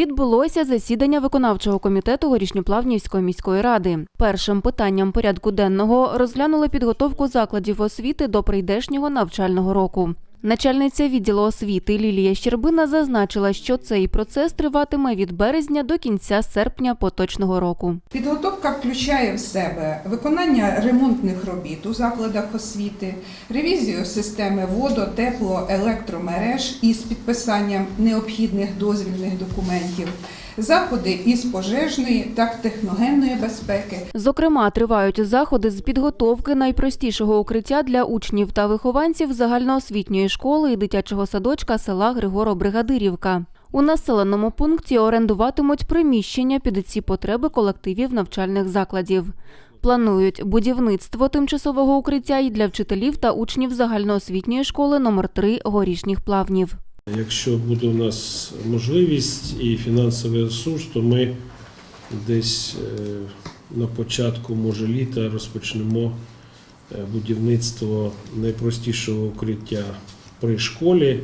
Відбулося засідання виконавчого комітету Горішньоплавнівської міської ради. Першим питанням порядку денного розглянули підготовку закладів освіти до прийдешнього навчального року. Начальниця відділу освіти Лілія Щербина зазначила, що цей процес триватиме від березня до кінця серпня поточного року. Підготовка включає в себе виконання ремонтних робіт у закладах освіти, ревізію системи водо, тепло, електромереж із підписанням необхідних дозвільних документів, заходи із пожежної та техногенної безпеки, Зокрема, тривають заходи з підготовки найпростішого укриття для учнів та вихованців загальноосвітньої школи і дитячого садочка села Григоро-Бригадирівка. У населеному пункті орендуватимуть приміщення під ці потреби колективів навчальних закладів. Планують будівництво тимчасового укриття і для вчителів та учнів загальноосвітньої школи номер 3 горішніх плавнів. Якщо буде у нас можливість і фінансовий ресурс, то ми десь е, на початку, може, літа розпочнемо е, будівництво найпростішого укриття при школі,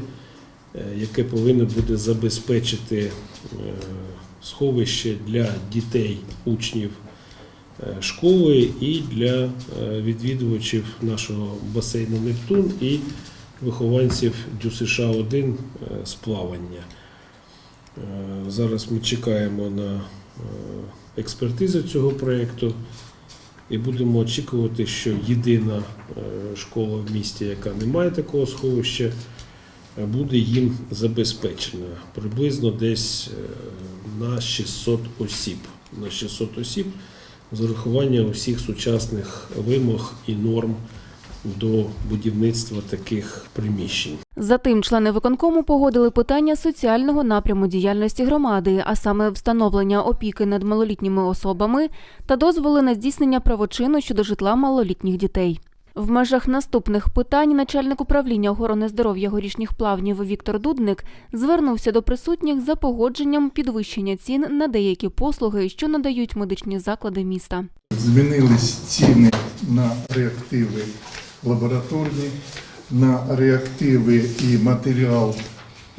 е, яке повинно буде забезпечити сховище для дітей, учнів школи і для відвідувачів нашого басейну Нептун і вихованців ДЮСШ 1 з плавання. Е, Зараз ми чекаємо на е, експертизу цього проєкту і будемо очікувати, що єдина е, школа в місті, яка не має такого сховища, е, буде їм забезпечена приблизно десь е, на 600 осіб. На 600 осіб з урахуванням усіх сучасних вимог і норм до будівництва таких приміщень. Затим члени виконкому погодили питання соціального напряму діяльності громади, а саме встановлення опіки над малолітніми особами та дозволи на здійснення правочину щодо житла малолітніх дітей. В межах наступних питань начальник управління охорони здоров'я горішніх плавнів Віктор Дудник звернувся до присутніх за погодженням підвищення цін на деякі послуги, що надають медичні заклади міста. Змінились ціни на реактиви лабораторні, на реактиви і матеріал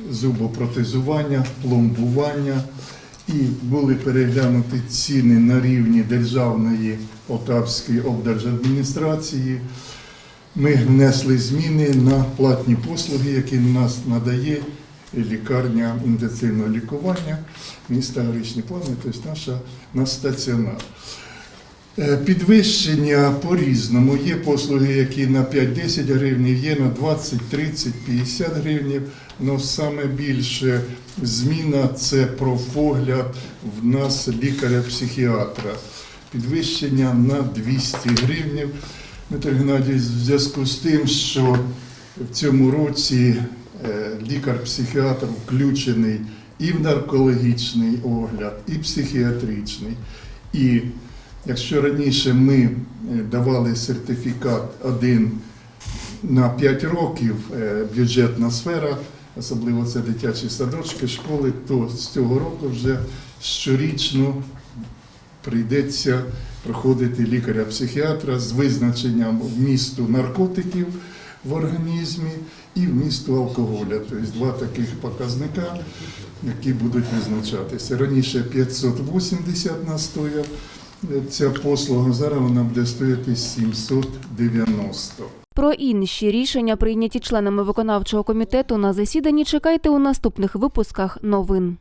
зубопротезування, пломбування. І були переглянуті ціни на рівні Державної Полтавської облдержадміністрації. Ми внесли зміни на платні послуги, які нас надає лікарня інтенсивного лікування міста Горішні Плавні, тобто наш стаціонар. Е, Підвищення по-різному. Є послуги, які на 5-10 гривень, є на 20, 30, 50 гривень. Але саме більше зміна це профогляд в нас лікаря-психіатра. Підвищення на 200 гривень. Дмитро Геннадійович, в зв'язку з тим, що в цьому році е, лікар-психіатр включений і в наркологічний огляд, і психіатричний. І Якщо раніше ми е, давали сертифікат один на 5 років е, бюджетна сфера, особливо це дитячі садочки, школи, то з цього року вже щорічно прийдеться проходити лікаря-психіатра з визначенням вмісту наркотиків в організмі і вмісту алкоголя. Тобто два таких показника, які будуть визначатися. Раніше 580 настояв ця послуга, зараз вона буде стояти 790. Про інші рішення, прийняті членами виконавчого комітету на засіданні, чекайте у наступних випусках новин.